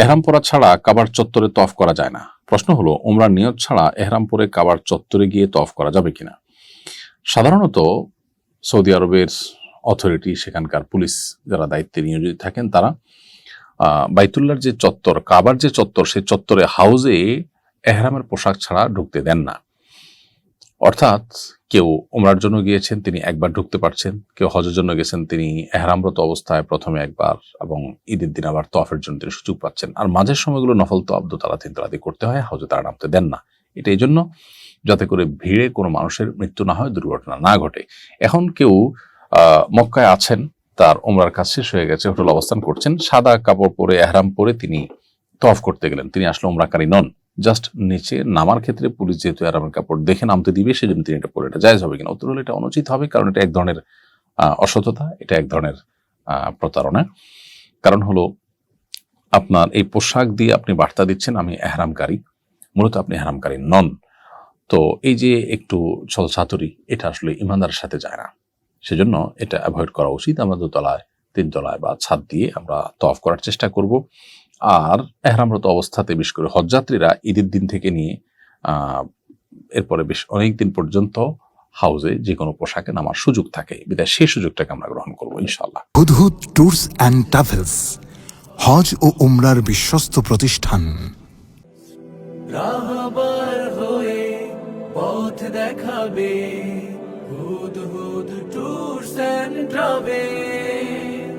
এহরাম পরা ছাড়া কাবার চত্বরে তফ করা যায় না। প্রশ্ন হলো ওমরার নিয়ত ছাড়া এহরাম পরে কাবার চত্বরে গিয়ে তফ করা যাবে কিনা? সাধারণত সৌদি আরবের অথরিটি, সেখানকার পুলিশ যারা দায়িত্বে নিয়োজিত থাকেন, তারা বাইতুল্লার যে চত্বর, কাবার যে চত্বর, সেই চত্বরে হাউজে এহরামের পোশাক ছাড়া ঢুকতে দেন না। অর্থাৎ কেউ ওমরার জন্য গিয়েছেন, তিনি একবার ঢুকতে পারছেন। কেউ হজের জন্য গেছেন, তিনি এহরামরত অবস্থায় প্রথমে একবার এবং ঈদের দিন আবার তফের জন্য তিনি সুযোগ পাচ্ছেন। আর মাঝের সময়গুলো নফল তো আব্দ তারা তিন তালাদি করতে হয় হাউজে তারা নামতে দেন না। এটা এই জন্য যাতে করে ভিড়ে কোনো মানুষের মৃত্যু না হয়, দুর্ঘটনা না ঘটে। এখন কেউ মক্কায় আছেন, তার ওমরার কাজ শেষ হয়ে গেছে, হোটেল অবস্থান করছেন। সাদা কাপড় পরে, এহরাম পরে তিনি তফ করতে গেলেন। তিনি আসলে ওমরাকারী নন। জাস্ট নিচে নামার ক্ষেত্রে পুলিশ যেহেতু এহরামের কাপড় দেখে নামতে দিবে, সেজন্য তিনি এটা পরে এটা জায়জ হবে কিনা? উত্তর হলে এটা অনুচিত হবে, কারণ এটা এক ধরনের অসততা, এটা এক ধরনের প্রতারণা। কারণ হলো, আপনার এই পোশাক দিয়ে আপনি বার্তা দিচ্ছেন, আমি এহরামকারী, মূলত আপনি এহরামকারী নন। তো এই যে একটু ছলছাতুরি এটা আসলে ইমানদারের সাথে যায় না। সেজন্য এটা অ্যাভয়েড করা উচিত। আমরা দোতলায়, তিনতলায় বা ছাদ দিয়ে আমরা তফ করার চেষ্টা করব। আর এহরামরত অবস্থাতে বিশেষ করে হজযাত্রীরা ঈদের দিন থেকে নিয়ে আহ, এরপরে বেশ অনেক দিন পর্যন্ত হাউজে যে কোনো পোশাকে নামার সুযোগ থাকে। বিদায় সেই সুযোগটাকে আমরা গ্রহণ করব ইনশাল্লাহ হুদহুদ ট্যুরস অ্যান্ড ট্রাভেলস হজ ও উমরার বিশ্বস্ত প্রতিষ্ঠান। রাহবার হয়ে পথ দেখাবে Hud Hud tours and travel